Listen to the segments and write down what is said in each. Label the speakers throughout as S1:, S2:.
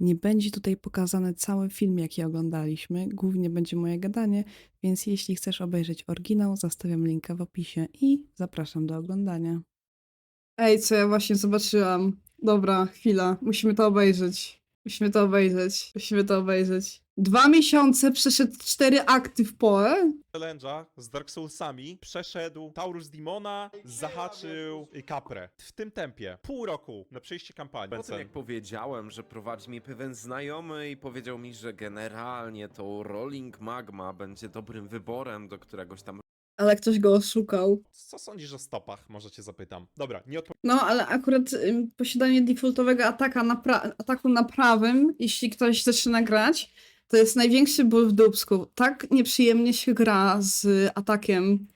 S1: Nie będzie tutaj pokazany cały film, jaki oglądaliśmy. Głównie będzie moje gadanie, więc jeśli chcesz obejrzeć oryginał, zostawiam linka w opisie i zapraszam do oglądania. Ej, co ja właśnie zobaczyłam. Dobra, chwila. Musimy to obejrzeć. Musimy to obejrzeć. Musimy to obejrzeć. Dwa miesiące przeszedł cztery akty w Poe.
S2: challenge'a z Dark Soulsami przeszedł Taurus Dimona, zahaczył Caprę. W tym tempie. Pół roku na przejście kampanii.
S3: Po tym jak powiedziałem, że prowadzi mnie pewien znajomy i powiedział mi, że generalnie to Rolling Magma będzie dobrym wyborem do któregoś tam
S1: Ale ktoś go oszukał.
S2: Co sądzisz o stopach? Może cię zapytam. Dobra, nie odpowiem
S1: No, ale akurat ym, posiadanie defaultowego ataka na pra- ataku na prawym, jeśli ktoś zaczyna grać, to jest największy ból w dubsku. Tak nieprzyjemnie się gra z atakiem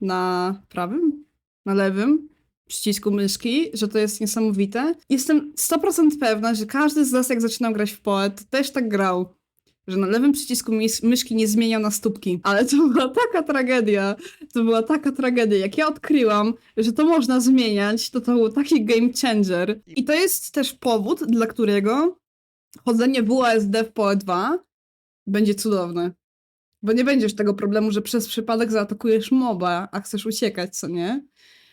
S1: na prawym, na lewym przycisku myszki, że to jest niesamowite. Jestem 100% pewna, że każdy z nas, jak zaczynał grać w PoE, to też tak grał. Że na lewym przycisku myszki nie zmieniał na stópki. Ale to była taka tragedia. To była taka tragedia. Jak ja odkryłam, że to można zmieniać, to to był taki game changer. I to jest też powód, dla którego chodzenie WASD w PoE 2 będzie cudowne. Bo nie będziesz tego problemu, że przez przypadek zaatakujesz moba, a chcesz uciekać, co nie?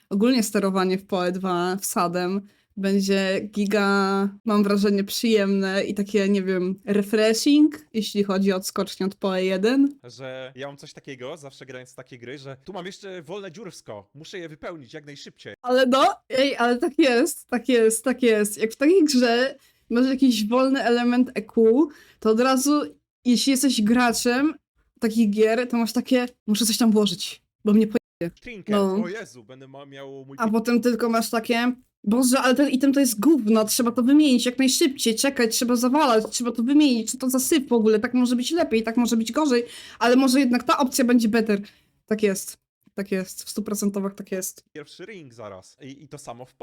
S1: Ogólnie sterowanie w PoE 2 wsadem będzie giga, mam wrażenie, przyjemne i takie, nie wiem, refreshing, jeśli chodzi o odskocznię od PoE 1.
S2: że ja mam coś takiego, zawsze grając w takie gry, że tu mam jeszcze wolne dziursko. Muszę je wypełnić jak najszybciej.
S1: Ale no, ej, ale tak jest, tak jest, tak jest. Jak w takiej grze masz jakiś wolny element EQ, to od razu, jeśli jesteś graczem takich gier, to masz takie, muszę coś tam włożyć, bo mnie po...
S2: Trinket,
S1: No.
S2: o Jezu, będę miał mój
S1: A potem tylko masz takie, Boże, ale ten item to jest gówno, trzeba to wymienić jak najszybciej, czekać, trzeba zawalać, trzeba to wymienić, czy to zasyp w ogóle, tak może być lepiej, tak może być gorzej, ale może jednak ta opcja będzie better. Tak jest, tak jest, w stu procentowach tak jest.
S2: pierwszy ring zaraz. I, i to samo w.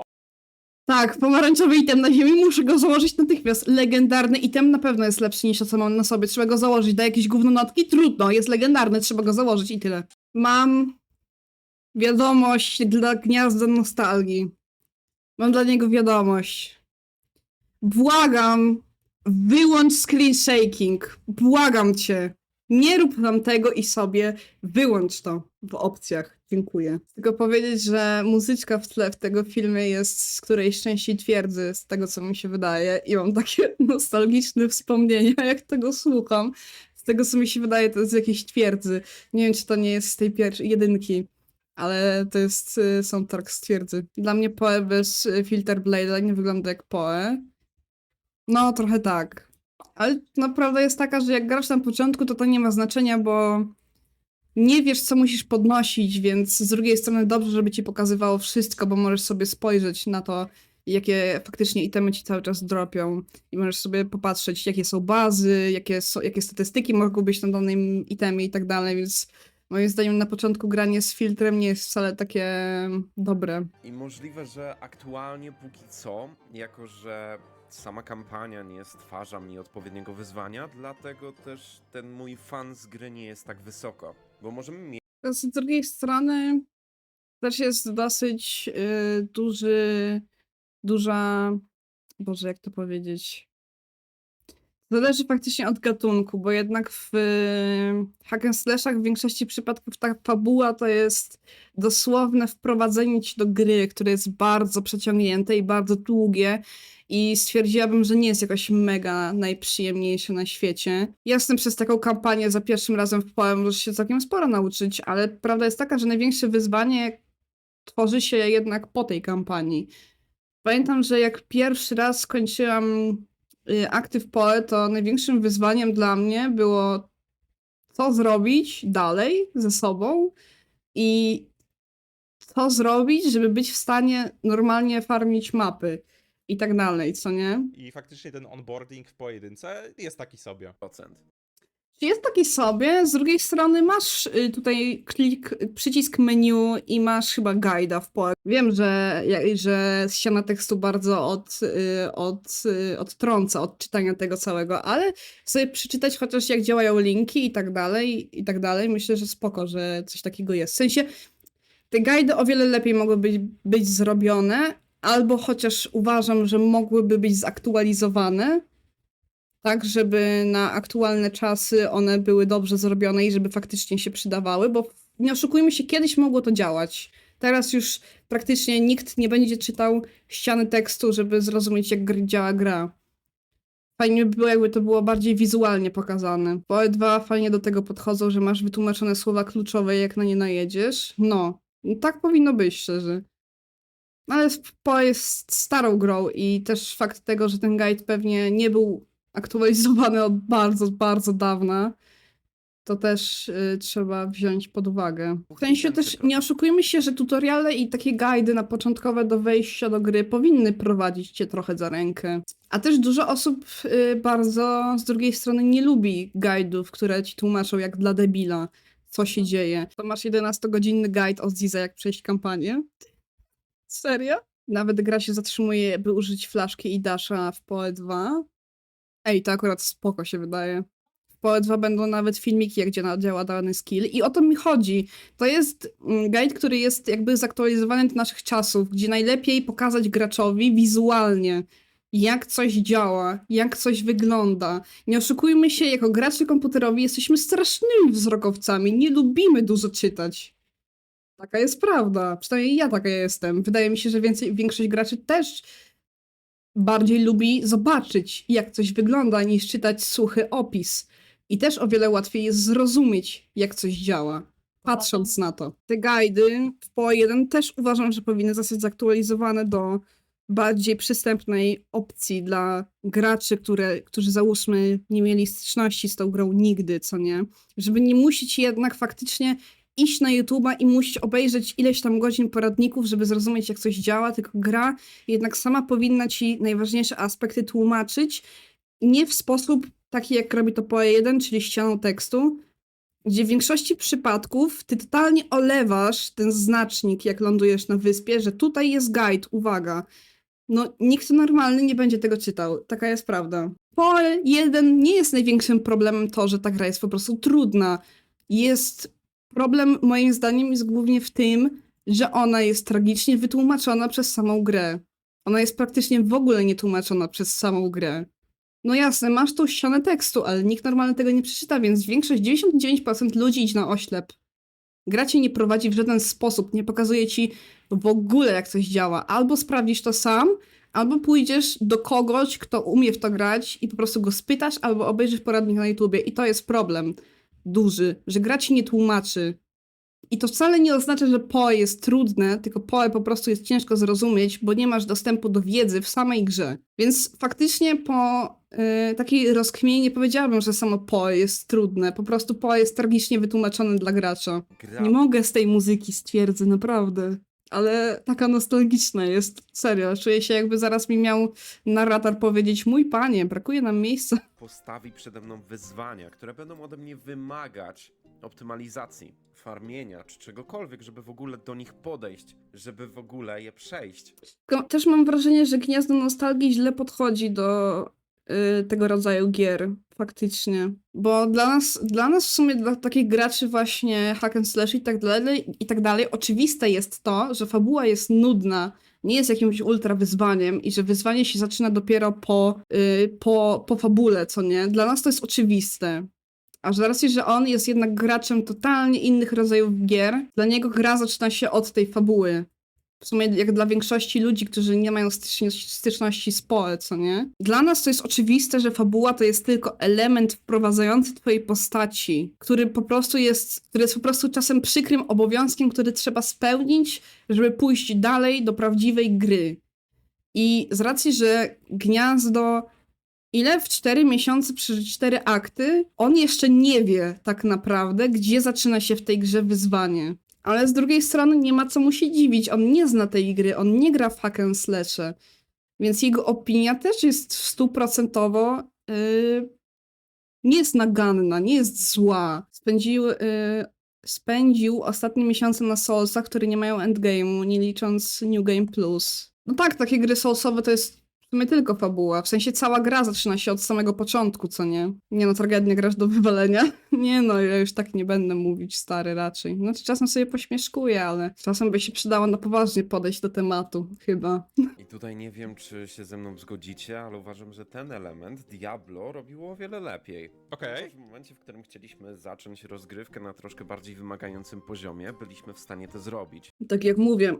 S1: Tak, pomarańczowy item na ziemi, muszę go założyć natychmiast. Legendarny item na pewno jest lepszy niż to, co mam na sobie. Trzeba go założyć. Da jakieś gówno notki? Trudno, jest legendarny, trzeba go założyć i tyle. Mam wiadomość dla gniazda nostalgii. Mam dla niego wiadomość. Błagam, wyłącz screen shaking. Błagam cię. Nie rób nam tego i sobie wyłącz to w opcjach. Dziękuję. Tylko powiedzieć, że muzyczka w tle w tego filmie jest z którejś części twierdzy, z tego co mi się wydaje. I mam takie nostalgiczne wspomnienia, jak tego słucham. Z tego co mi się wydaje, to jest z jakiejś twierdzy. Nie wiem, czy to nie jest z tej pierwszej jedynki. Ale to jest y, soundtrack z twierdzy. Dla mnie Poe bez y, Filter Blade'a nie wygląda jak Poe. No, trochę tak. Ale prawda jest taka, że jak grasz na początku, to to nie ma znaczenia, bo nie wiesz, co musisz podnosić, więc z drugiej strony dobrze, żeby ci pokazywało wszystko, bo możesz sobie spojrzeć na to, jakie faktycznie itemy ci cały czas dropią i możesz sobie popatrzeć, jakie są bazy, jakie, są, jakie statystyki mogą być na danym itemie i tak dalej, więc moim zdaniem na początku granie z filtrem nie jest wcale takie dobre.
S3: I możliwe, że aktualnie póki co, jako że sama kampania nie stwarza mi odpowiedniego wyzwania, dlatego też ten mój fan z gry nie jest tak wysoko. Bo możemy mieć
S1: Z drugiej strony też jest dosyć y, duży, duża, Boże, jak to powiedzieć? Zależy faktycznie od gatunku, bo jednak w y, hack and slashach w większości przypadków ta fabuła to jest dosłowne wprowadzenie ci do gry, które jest bardzo przeciągnięte i bardzo długie i stwierdziłabym, że nie jest jakoś mega najprzyjemniejsze na świecie. Jasne, przez taką kampanię za pierwszym razem w PoE możesz się całkiem sporo nauczyć, ale prawda jest taka, że największe wyzwanie tworzy się jednak po tej kampanii. Pamiętam, że jak pierwszy raz skończyłam y, w PoE, to największym wyzwaniem dla mnie było co zrobić dalej ze sobą i co zrobić, żeby być w stanie normalnie farmić mapy i tak dalej, co nie?
S2: I faktycznie ten onboarding w pojedynce jest taki sobie.
S3: procent.
S1: Jest taki sobie, z drugiej strony masz y, tutaj klik, przycisk menu i masz chyba guida w pole. Wiem, że, ja- że ściana tekstu bardzo od, y, od, y, odtrąca od czytania tego całego, ale sobie przeczytać chociaż jak działają linki i tak dalej, i tak dalej, myślę, że spoko, że coś takiego jest. W sensie te guidy o wiele lepiej mogły być, być zrobione, albo chociaż uważam, że mogłyby być zaktualizowane, tak żeby na aktualne czasy one były dobrze zrobione i żeby faktycznie się przydawały, bo nie oszukujmy się, kiedyś mogło to działać. Teraz już praktycznie nikt nie będzie czytał ściany tekstu, żeby zrozumieć, jak działa gra. Fajnie by było, jakby to było bardziej wizualnie pokazane. Poe 2 fajnie do tego podchodzą, że masz wytłumaczone słowa kluczowe, jak na nie najedziesz. No, tak powinno być, szczerze. Ale Poe jest starą grą i też fakt tego, że ten guide pewnie nie był aktualizowany od bardzo, bardzo dawna, to też y, trzeba wziąć pod uwagę. W sensie też nie oszukujmy się, że tutoriale i takie guidy na początkowe do wejścia do gry powinny prowadzić cię trochę za rękę. A też dużo osób y, bardzo z drugiej strony nie lubi guide'ów, które ci tłumaczą jak dla debila, co się dzieje. To masz 11-godzinny guide od Ziza, jak przejść kampanię. Serio? Nawet gra się zatrzymuje, by użyć flaszki i dasha w PoE 2. Ej, to akurat spoko się wydaje. W PoE 2 będą nawet filmiki, jak działa- działa dany skill i o to mi chodzi. To jest mm, guide, który jest jakby zaktualizowany do naszych czasów, gdzie najlepiej pokazać graczowi wizualnie, jak coś działa, jak coś wygląda. Nie oszukujmy się, jako gracze komputerowi jesteśmy strasznymi wzrokowcami, nie lubimy dużo czytać. Taka jest prawda. Przynajmniej ja taka jestem. Wydaje mi się, że więcej, większość graczy też bardziej lubi zobaczyć, jak coś wygląda, niż czytać suchy opis. I też o wiele łatwiej jest zrozumieć, jak coś działa, patrząc na to. Te guidy w PO1 też uważam, że powinny zostać zaktualizowane do bardziej przystępnej opcji dla graczy, które, którzy załóżmy nie mieli styczności z tą grą nigdy, co nie? Żeby nie musieć jednak faktycznie iść na YouTube'a i musieć obejrzeć ileś tam godzin poradników, żeby zrozumieć, jak coś działa, tylko gra jednak sama powinna ci najważniejsze aspekty tłumaczyć, nie w sposób taki, jak robi to POE1, czyli ścianą tekstu, gdzie w większości przypadków ty totalnie olewasz ten znacznik, jak lądujesz na wyspie, że tutaj jest guide, uwaga. No, nikt normalny nie będzie tego czytał. Taka jest prawda. POE 1 nie jest największym problemem to, że ta gra jest po prostu trudna. Jest problem, moim zdaniem, jest głównie w tym, że ona jest tragicznie wytłumaczona przez samą grę. Ona jest praktycznie w ogóle nie tłumaczona przez samą grę. No jasne, masz tą ścianę tekstu, ale nikt normalnie tego nie przeczyta, więc większość, 99% ludzi idzie na oślep. Gra cię nie prowadzi w żaden sposób, nie pokazuje ci w ogóle jak coś działa. Albo sprawdzisz to sam, albo pójdziesz do kogoś, kto umie w to grać i po prostu go spytasz, albo obejrzysz poradnik na YouTubie. I to jest problem duży, że gra ci nie tłumaczy. I to wcale nie oznacza, że PoE jest trudne, tylko PoE po prostu jest ciężko zrozumieć, bo nie masz dostępu do wiedzy w samej grze. Więc faktycznie po y, takiej rozkminie nie powiedziałabym, że samo PoE jest trudne. Po prostu PoE jest tragicznie wytłumaczone dla gracza.
S3: Gra
S1: Nie mogę z tej muzyki stwierdzę, naprawdę. Ale taka nostalgiczna jest, serio. Czuję się jakby zaraz mi miał narrator powiedzieć, mój panie, brakuje nam miejsca.
S3: Postawi przede mną wyzwania, które będą ode mnie wymagać optymalizacji, farmienia czy czegokolwiek, żeby w ogóle do nich podejść, żeby w ogóle je przejść.
S1: Tylko też mam wrażenie, że Gniazdo Nostalgii źle podchodzi do y, tego rodzaju gier, faktycznie. Bo dla nas, dla nas w sumie, dla takich graczy właśnie hack and slash i tak dalej, i tak dalej, oczywiste jest to, że fabuła jest nudna, nie jest jakimś ultra wyzwaniem i że wyzwanie się zaczyna dopiero po, y, po, po fabule, co nie? Dla nas to jest oczywiste. A z racji, że on jest jednak graczem totalnie innych rodzajów gier, dla niego gra zaczyna się od tej fabuły. W sumie jak dla większości ludzi, którzy nie mają styczności, z PoE, co nie? Dla nas to jest oczywiste, że fabuła to jest tylko element wprowadzający twojej postaci, który po prostu jest, który jest po prostu czasem przykrym obowiązkiem, który trzeba spełnić, żeby pójść dalej do prawdziwej gry. I z racji, że gniazdo ile w 4 miesiące przy 4 akty, on jeszcze nie wie tak naprawdę, gdzie zaczyna się w tej grze wyzwanie. Ale z drugiej strony nie ma co mu się dziwić. On nie zna tej gry, on nie gra w hack and. Więc jego opinia też jest stuprocentowo yy, nie jest naganna, nie jest zła. Spędził, yy, spędził ostatnie miesiące na Soulsach, które nie mają endgame'u, nie licząc New Game Plus. No tak, takie gry Soulsowe to jest W sumie tylko fabuła. W sensie cała gra zaczyna się od samego początku, co nie? Nie no, tragednie grasz do wywalenia. Nie no, ja już tak nie będę mówić, stary, raczej. Znaczy czasem sobie pośmieszkuję, ale czasem by się przydało na poważnie podejść do tematu, chyba.
S3: I tutaj nie wiem, czy się ze mną zgodzicie, ale uważam, że ten element Diablo robiło o wiele lepiej.
S2: Okej.
S3: W momencie, w którym chcieliśmy zacząć rozgrywkę na troszkę bardziej wymagającym poziomie, byliśmy w stanie to zrobić.
S1: Tak jak mówię,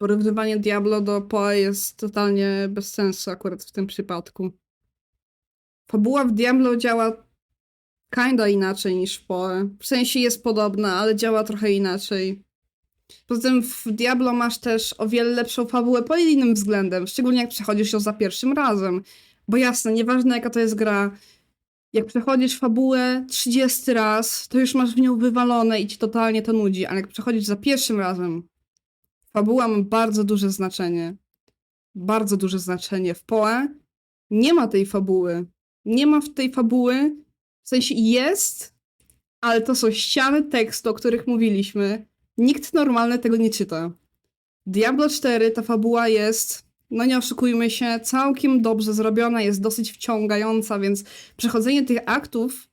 S1: porównywanie Diablo do Poe jest totalnie bez sensu akurat w tym przypadku. Fabuła w Diablo działa kinda inaczej niż w Poe. W sensie jest podobna, ale działa trochę inaczej. Poza tym w Diablo masz też o wiele lepszą fabułę pod innym względem, szczególnie jak przechodzisz ją za pierwszym razem. Bo jasne, nieważne jaka to jest gra, jak przechodzisz fabułę 30 raz, to już masz w nią wywalone i ci totalnie to nudzi, ale jak przechodzisz za pierwszym razem, fabuła ma bardzo duże znaczenie. Bardzo duże znaczenie. W Poe nie ma tej fabuły. Nie ma w tej fabuły, w sensie jest, ale to są ściany tekstu, o których mówiliśmy. Nikt normalny tego nie czyta. Diablo 4, ta fabuła jest, no nie oszukujmy się, całkiem dobrze zrobiona, jest dosyć wciągająca, więc przechodzenie tych aktów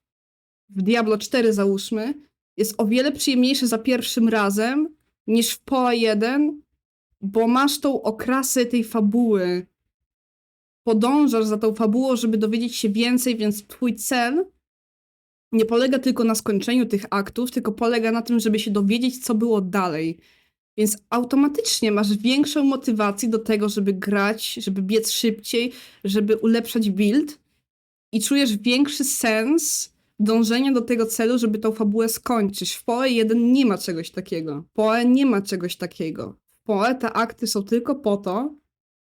S1: w Diablo 4 załóżmy, jest o wiele przyjemniejsze za pierwszym razem niż w PoE 1, bo masz tą okrasę tej fabuły. Podążasz za tą fabułą, żeby dowiedzieć się więcej, więc twój cel nie polega tylko na skończeniu tych aktów, tylko polega na tym, żeby się dowiedzieć, co było dalej. Więc automatycznie masz większą motywację do tego, żeby grać, żeby biec szybciej, żeby ulepszać build i czujesz większy sens dążenia do tego celu, żeby tą fabułę skończyć. W PoE 1 nie ma czegoś takiego. PoE nie ma czegoś takiego. W PoE te akty są tylko po to,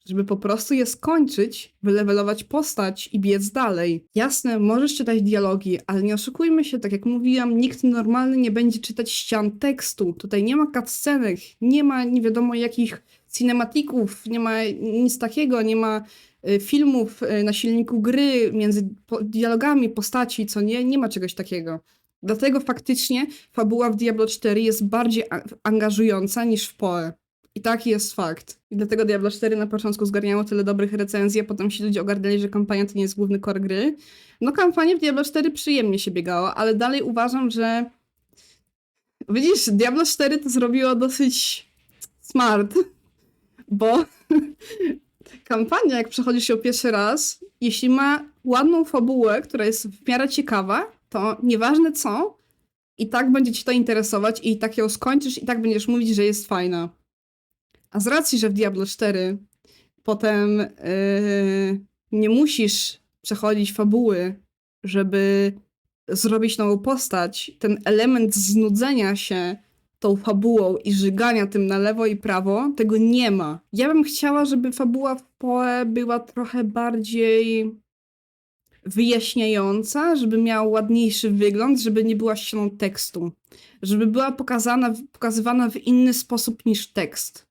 S1: żeby po prostu je skończyć, wylewelować postać i biec dalej. Jasne, możesz czytać dialogi, ale nie oszukujmy się, tak jak mówiłam, nikt normalny nie będzie czytać ścian tekstu. Tutaj nie ma cutscenek, nie ma nie wiadomo jakich cinematików, nie ma nic takiego, nie ma filmów y, na silniku gry między dialogami postaci, co nie, nie ma czegoś takiego. Dlatego faktycznie fabuła w Diablo 4 jest bardziej angażująca niż w PoE. I taki jest fakt. I dlatego Diablo 4 na początku zgarniało tyle dobrych recenzji, a potem się ludzie ogarnęli, że kampania to nie jest główny core gry. No kampanię w Diablo 4 przyjemnie się biegało, ale dalej uważam, że widzisz, Diablo 4 to zrobiło dosyć smart, bo kampania, jak przechodzisz ją pierwszy raz, jeśli ma ładną fabułę, która jest w miarę ciekawa, to nieważne co, i tak będzie ci to interesować i tak ją skończysz i tak będziesz mówić, że jest fajna. A z racji, że w Diablo 4 potem yy, nie musisz przechodzić fabuły, żeby zrobić nową postać, ten element znudzenia się tą fabułą i żygania tym na lewo i prawo, tego nie ma. Ja bym chciała, żeby fabuła w Poe była trochę bardziej wyjaśniająca, żeby miała ładniejszy wygląd, żeby nie była ścianą tekstu. Żeby była pokazana, pokazywana w inny sposób niż tekst.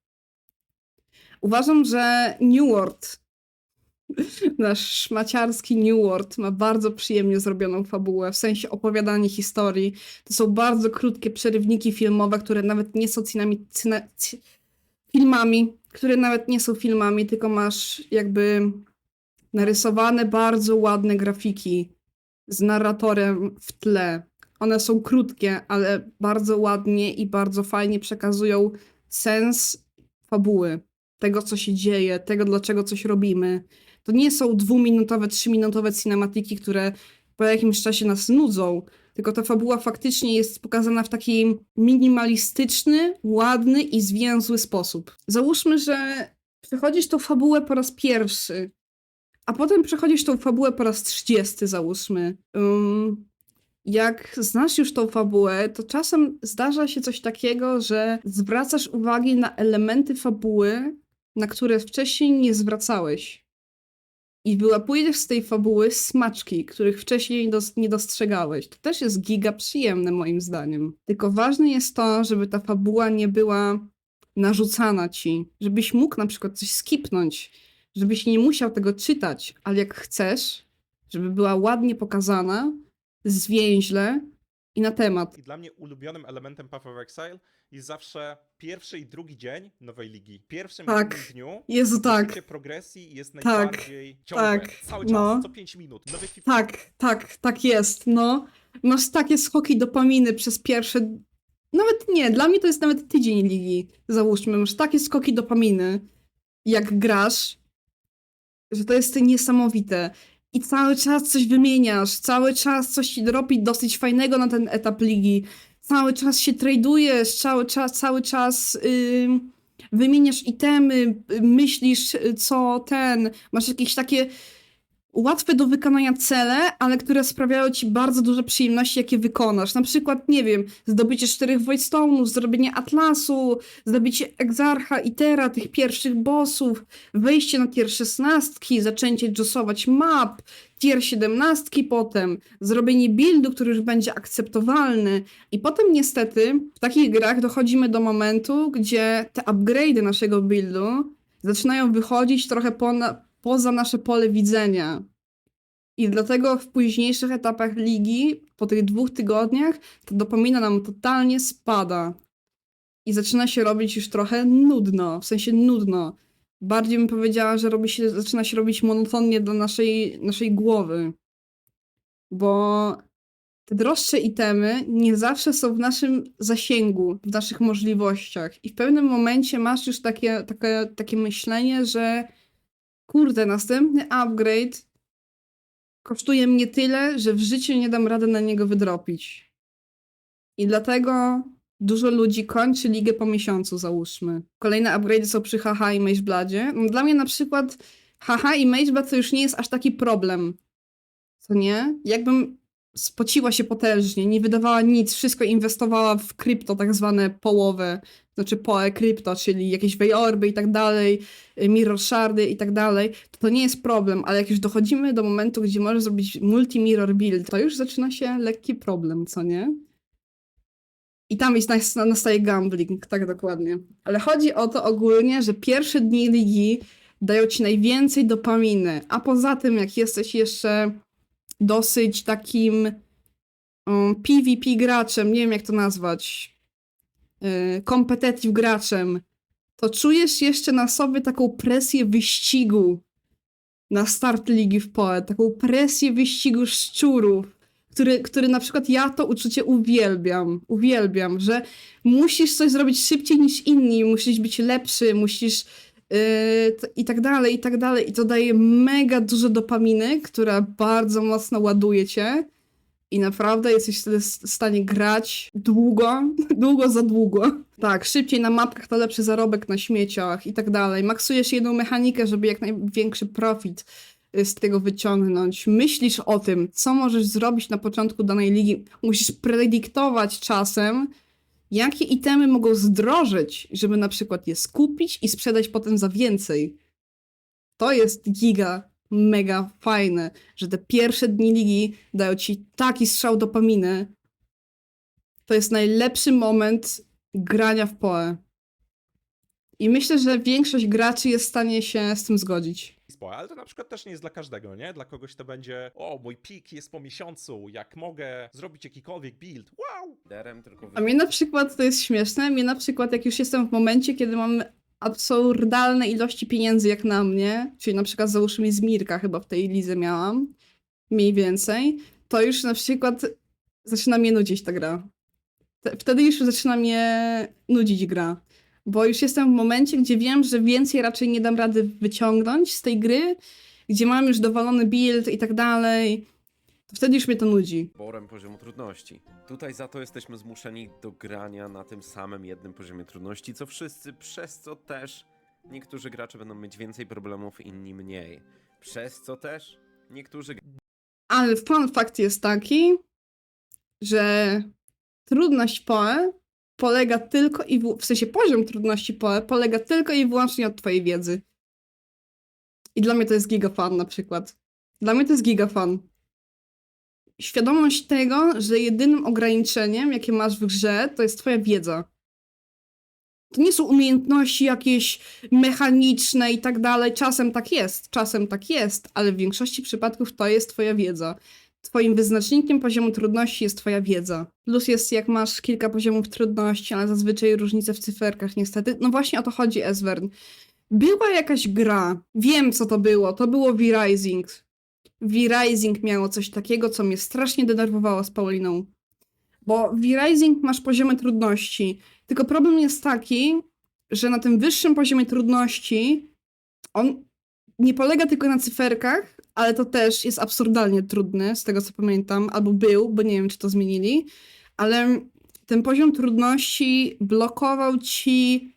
S1: Uważam, że New World, nasz szmaciarski New World, ma bardzo przyjemnie zrobioną fabułę, w sensie opowiadanie historii. To są bardzo krótkie przerywniki filmowe, które nawet nie są cinami, ci, filmami, które nawet nie są filmami, tylko masz jakby narysowane bardzo ładne grafiki z narratorem w tle. One są krótkie, ale bardzo ładnie i bardzo fajnie przekazują sens fabuły, tego co się dzieje, tego dlaczego coś robimy. To nie są dwuminutowe, trzyminutowe cinematiki, które po jakimś czasie nas nudzą, tylko ta fabuła faktycznie jest pokazana w taki minimalistyczny, ładny i zwięzły sposób. Załóżmy, że przechodzisz tą fabułę po raz pierwszy, a potem przechodzisz tą fabułę po raz 30, załóżmy. Um, jak znasz już tą fabułę, to czasem zdarza się coś takiego, że zwracasz uwagę na elementy fabuły, na które wcześniej nie zwracałeś. I wyłapujesz z tej fabuły smaczki, których wcześniej nie dostrzegałeś. To też jest giga przyjemne moim zdaniem. Tylko ważne jest to, żeby ta fabuła nie była narzucana ci. Żebyś mógł na przykład coś skipnąć, żebyś nie musiał tego czytać, ale jak chcesz, żeby była ładnie pokazana, zwięźle i na temat.
S2: I dla mnie ulubionym elementem Path of Exile jest zawsze pierwszy i drugi dzień nowej ligi. Pierwszym i
S1: Tak.
S2: dniu
S1: Jezu, tak.
S2: progresji jest
S1: Tak.
S2: najbardziej ciągłe.
S1: Tak.
S2: Cały czas,
S1: No.
S2: co 5 minut. Nowy
S1: Tak, tak, tak jest, no. Masz takie skoki dopaminy przez pierwsze... Nawet nie, dla mnie to jest nawet tydzień ligi, załóżmy. Masz takie skoki dopaminy, jak grasz, że to jest niesamowite. I cały czas coś wymieniasz, cały czas coś ci robi dosyć fajnego na ten etap ligi. Cały czas się tradujesz, cały czas, cały czas ym, wymieniasz itemy, y, myślisz co ten, masz jakieś takie łatwe do wykonania cele, ale które sprawiają ci bardzo duże przyjemności, jakie wykonasz. Na przykład, nie wiem, zdobycie czterech Voidstone'ów, zrobienie Atlasu, zdobycie Exarcha, Itera, tych pierwszych bossów, wejście na tier 16, zaczęcie jossować map, tier 17 potem, zrobienie buildu, który już będzie akceptowalny. I potem niestety w takich grach dochodzimy do momentu, gdzie te upgrade'y naszego buildu zaczynają wychodzić trochę pona, poza nasze pole widzenia. I dlatego w późniejszych etapach ligi, po tych dwóch tygodniach, ta dopamina nam totalnie spada. I zaczyna się robić już trochę nudno, w sensie nudno. Bardziej bym powiedziała, że robi się, zaczyna się robić monotonnie dla naszej, naszej głowy. Bo te droższe itemy nie zawsze są w naszym zasięgu, w naszych możliwościach. I w pewnym momencie masz już takie, takie, takie myślenie, że kurde, następny upgrade kosztuje mnie tyle, że w życiu nie dam rady na niego wydropić. I dlatego dużo ludzi kończy ligę po miesiącu, załóżmy. Kolejne upgrade'y są przy HH i Magebladzie. Dla mnie na przykład HH i Mageblad to już nie jest aż taki problem. Co nie? Jakbym spociła się potężnie, nie wydawała nic, wszystko inwestowała w krypto, tak zwane połowę, znaczy poe krypto, czyli jakieś Wejorby i tak dalej, y, mirror shardy i tak dalej, to to nie jest problem, ale jak już dochodzimy do momentu, gdzie możesz zrobić multi-mirror build, to już zaczyna się lekki problem, co nie? I tam jest nas- nastaje gambling, tak dokładnie. Ale chodzi o to ogólnie, że pierwsze dni ligi dają ci najwięcej dopaminy, a poza tym jak jesteś jeszcze dosyć takim um, PvP graczem, nie wiem jak to nazwać, yy, competitive graczem, to czujesz jeszcze na sobie taką presję wyścigu na start ligi w PoE, taką presję wyścigu szczurów, który, który na przykład ja to uczucie uwielbiam, uwielbiam, że musisz coś zrobić szybciej niż inni, musisz być lepszy, musisz i tak dalej, i tak dalej. I to daje mega dużo dopaminy, która bardzo mocno ładuje cię i naprawdę jesteś wtedy w stanie grać długo, długo za długo. Tak, szybciej na mapkach to lepszy zarobek na śmieciach i tak dalej. Maksujesz jedną mechanikę, żeby jak największy profit y, z tego wyciągnąć. Myślisz o tym, co możesz zrobić na początku danej ligi. Musisz predyktować czasem, jakie itemy mogą zdrożyć, żeby na przykład je skupić i sprzedać potem za więcej. To jest giga, mega fajne, że te pierwsze dni ligi dają ci taki strzał dopaminy. To jest najlepszy moment grania w PoE. I myślę, że większość graczy jest w stanie się z tym zgodzić.
S2: Spoko, ale to na przykład też nie jest dla każdego, nie? Dla kogoś to będzie, o, mój pik jest po miesiącu, jak mogę zrobić jakikolwiek build, wow!
S3: Derem, tylko
S1: A mnie na przykład, to jest śmieszne, mnie na przykład jak już jestem w momencie, kiedy mam absurdalne ilości pieniędzy jak na mnie, czyli na przykład załóżmy z Mirka chyba w tej lidze miałam, mniej więcej, to już na przykład zaczyna mnie nudzić ta gra. Te- Wtedy już zaczyna mnie nudzić gra. Bo już jestem w momencie, gdzie wiem, że więcej raczej nie dam rady wyciągnąć z tej gry, gdzie mam już dowalony build i tak dalej, to wtedy już mnie to nudzi.
S3: Borem poziomu trudności. Tutaj za to jesteśmy zmuszeni do grania na tym samym jednym poziomie trudności, co wszyscy, przez co też niektórzy gracze będą mieć więcej problemów, inni mniej. Przez co też niektórzy
S1: Ale fun fact jest taki, że trudność PoE polega tylko i w, w sensie poziom trudności polega tylko i wyłącznie od twojej wiedzy. I dla mnie to jest gigafan na przykład. Dla mnie to jest gigafan. Świadomość tego, że jedynym ograniczeniem, jakie masz w grze, to jest twoja wiedza. To nie są umiejętności jakieś mechaniczne i tak dalej. Czasem tak jest, czasem tak jest, ale w większości przypadków to jest twoja wiedza. Twoim wyznacznikiem poziomu trudności jest twoja wiedza. Plus jest jak masz kilka poziomów trudności, ale zazwyczaj różnice w cyferkach niestety. No właśnie o to chodzi, Eswern. Była jakaś gra, wiem co to było, to było V-Rising. V-Rising miało coś takiego, co mnie strasznie denerwowało z Pauliną. Bo w V-Rising masz poziomy trudności, tylko problem jest taki, że na tym wyższym poziomie trudności on nie polega tylko na cyferkach, ale to też jest absurdalnie trudny, z tego co pamiętam, albo był, bo nie wiem, czy to zmienili, ale ten poziom trudności blokował ci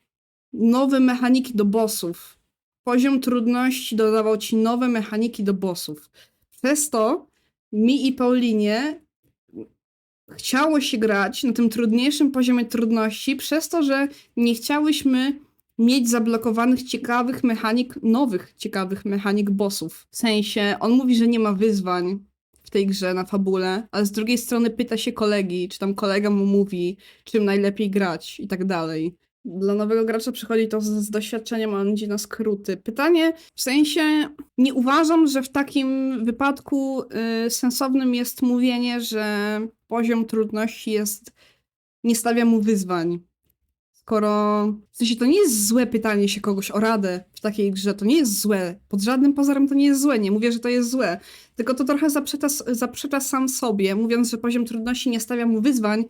S1: nowe mechaniki do bossów. Poziom trudności dodawał ci nowe mechaniki do bossów. Przez to mi i Paulinie chciało się grać na tym trudniejszym poziomie trudności, przez to, że nie chciałyśmy mieć zablokowanych ciekawych mechanik, nowych ciekawych mechanik bossów. W sensie, on mówi, że nie ma wyzwań w tej grze na fabule, ale z drugiej strony pyta się kolegi, czy tam kolega mu mówi, czym najlepiej grać i tak dalej. Dla nowego gracza przychodzi to z, doświadczeniem, a on idzie na skróty. Pytanie, w sensie, nie uważam, że w takim wypadku y, sensownym jest mówienie, że poziom trudności jest, nie stawia mu wyzwań. Skoro, w sensie to nie jest złe pytanie się kogoś o radę w takiej grze, to nie jest złe. Pod żadnym pozorem to nie jest złe, nie mówię, że to jest złe. Tylko to trochę zaprzecza, zaprzecza sam sobie, mówiąc, że poziom trudności nie stawia mu wyzwań,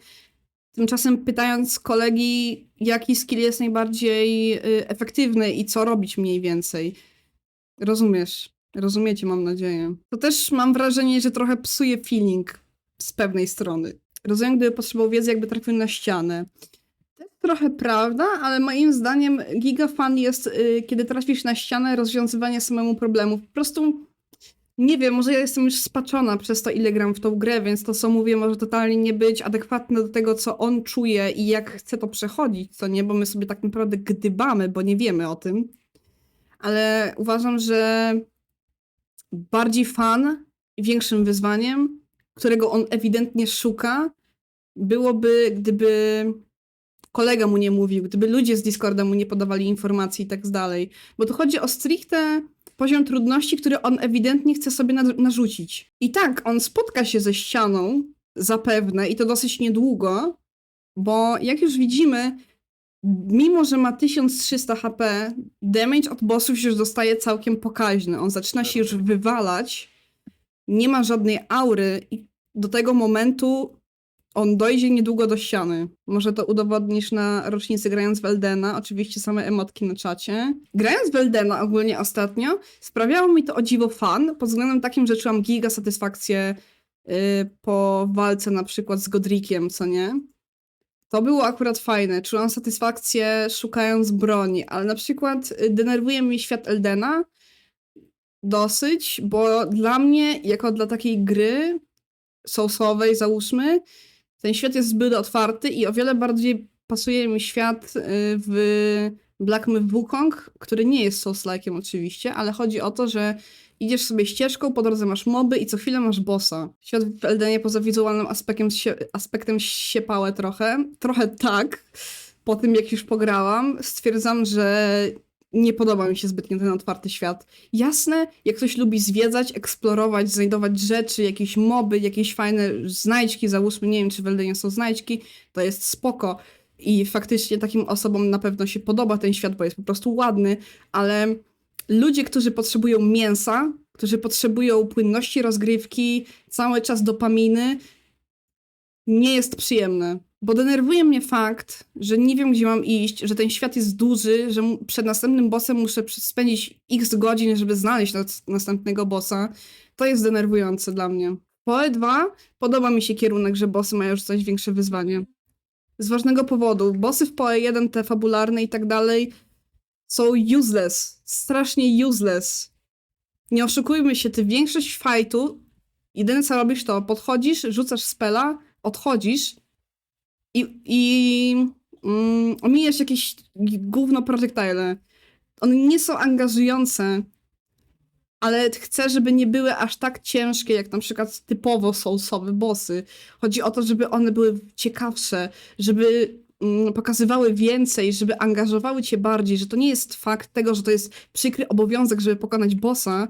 S1: tymczasem pytając kolegi, jaki skill jest najbardziej y, efektywny i co robić mniej więcej. Rozumiesz? Rozumiecie, mam nadzieję. To też mam wrażenie, że trochę psuje feeling z pewnej strony. Rozumiem, gdyby potrzebował wiedzy, jakby trafił na ścianę. Trochę prawda, ale moim zdaniem gigafan jest, y, kiedy trafisz na ścianę, rozwiązywanie samemu problemu. Po prostu, nie wiem, może ja jestem już spaczona przez to, ile gram w tą grę, więc to, co mówię, może totalnie nie być adekwatne do tego, co on czuje i jak chce to przechodzić, co nie, bo my sobie tak naprawdę gdybamy, bo nie wiemy o tym. Ale uważam, że bardziej fan większym wyzwaniem, którego on ewidentnie szuka, byłoby, gdyby kolega mu nie mówił, gdyby ludzie z Discorda mu nie podawali informacji i tak dalej. Bo tu chodzi o stricte poziom trudności, który on ewidentnie chce sobie narzucić. I tak, on spotka się ze ścianą, zapewne, i to dosyć niedługo, bo jak już widzimy, mimo że ma 1300 HP, damage od bossów już dostaje całkiem pokaźny. On zaczyna się już wywalać, nie ma żadnej aury i do tego momentu on dojdzie niedługo do ściany. Może to udowodnisz na rocznicy grając w Eldena. Oczywiście same emotki na czacie. Grając w Eldena ogólnie ostatnio, sprawiało mi to o dziwo fan, pod względem takim, że czułam giga satysfakcję yy, po walce na przykład z Godrikiem, co nie? To było akurat fajne. Czułam satysfakcję szukając broni, ale na przykład y, denerwuje mnie świat Eldena dosyć, bo dla mnie, jako dla takiej gry soulsowej, załóżmy, ten świat jest zbyt otwarty i o wiele bardziej pasuje mi świat y, w Black Myth Wukong, który nie jest Souls-like'iem oczywiście, ale chodzi o to, że idziesz sobie ścieżką, po drodze masz moby i co chwilę masz bossa. Świat w Eldenie poza wizualnym aspektem, sie, aspektem siepałe trochę. Trochę tak. Po tym jak już pograłam, stwierdzam, że nie podoba mi się zbytnio ten otwarty świat. Jasne, jak ktoś lubi zwiedzać, eksplorować, znajdować rzeczy, jakieś moby, jakieś fajne znajdźki, załóżmy, nie wiem, czy w Eldenie są znajdźki, to jest spoko. I faktycznie takim osobom na pewno się podoba ten świat, bo jest po prostu ładny, ale ludzie, którzy potrzebują mięsa, którzy potrzebują płynności rozgrywki, cały czas dopaminy, nie jest przyjemne. Bo denerwuje mnie fakt, że nie wiem, gdzie mam iść, że ten świat jest duży, że przed następnym bossem muszę spędzić x godzin, żeby znaleźć nas- następnego bossa. To jest denerwujące dla mnie. Po E2 podoba mi się kierunek, że bossy mają już coś większe wyzwanie. Z ważnego powodu. Bossy w PoE 1, te fabularne i tak dalej, są useless. Strasznie useless. Nie oszukujmy się, ty większość fightu, jedyne co robisz to podchodzisz, rzucasz spela, odchodzisz i, i mm, omijasz jakieś gówno projektile. One nie są angażujące, ale chcę, żeby nie były aż tak ciężkie, jak na przykład typowo soulsowe bossy. Chodzi o to, żeby one były ciekawsze, żeby mm, pokazywały więcej, żeby angażowały cię bardziej, że to nie jest fakt tego, że to jest przykry obowiązek, żeby pokonać bossa,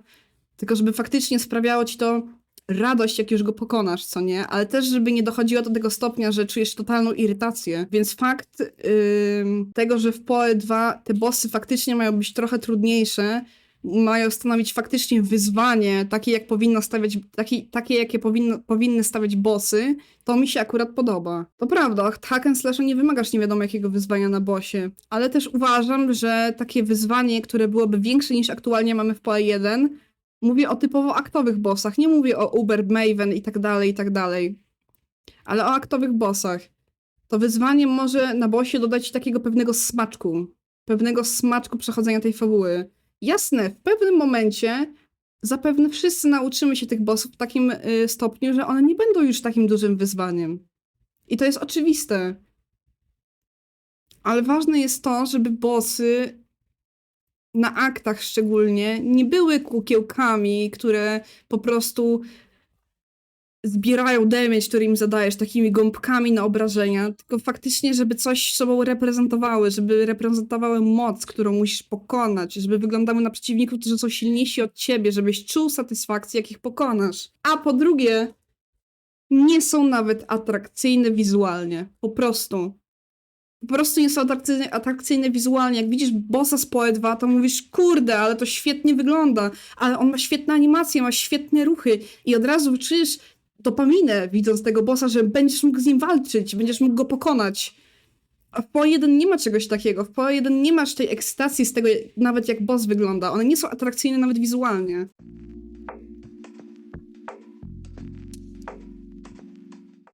S1: tylko żeby faktycznie sprawiało ci to radość, jak już go pokonasz, co nie? Ale też, żeby nie dochodziło do tego stopnia, że czujesz totalną irytację. Więc fakt ym, tego, że w PoE 2 te bossy faktycznie mają być trochę trudniejsze, mają stanowić faktycznie wyzwanie, takie jak powinno stawiać, takie, takie jakie powinno, powinny stawiać bossy, to mi się akurat podoba. To prawda, hack and slashu nie wymagasz nie wiadomo jakiego wyzwania na bossie, ale też uważam, że takie wyzwanie, które byłoby większe niż aktualnie mamy w PoE 1, mówię o typowo aktowych bossach, nie mówię o Uber, Maven i tak dalej, i tak dalej, ale o aktowych bossach. To wyzwanie może na bossie dodać takiego pewnego smaczku, pewnego smaczku przechodzenia tej fabuły. Jasne, w pewnym momencie zapewne wszyscy nauczymy się tych bossów w takim y, stopniu, że one nie będą już takim dużym wyzwaniem. I to jest oczywiste. Ale ważne jest to, żeby bossy na aktach szczególnie nie były kukiełkami, które po prostu zbierają damage, który im zadajesz, takimi gąbkami na obrażenia, tylko faktycznie, żeby coś sobą reprezentowały, żeby reprezentowały moc, którą musisz pokonać, żeby wyglądały na przeciwników, którzy są silniejsi od ciebie, żebyś czuł satysfakcję, jak ich pokonasz. A po drugie, nie są nawet atrakcyjne wizualnie. Po prostu. Po prostu nie są atrakcyjne, atrakcyjne wizualnie. Jak widzisz bossa z Poe 2, to mówisz, kurde, ale to świetnie wygląda, ale on ma świetne animacje, ma świetne ruchy i od razu czujesz dopaminę, widząc tego bossa, że będziesz mógł z nim walczyć, będziesz mógł go pokonać. A w PoE 1 nie ma czegoś takiego. W PoE 1 nie masz tej ekscytacji z tego, nawet jak boss wygląda. One nie są atrakcyjne nawet wizualnie.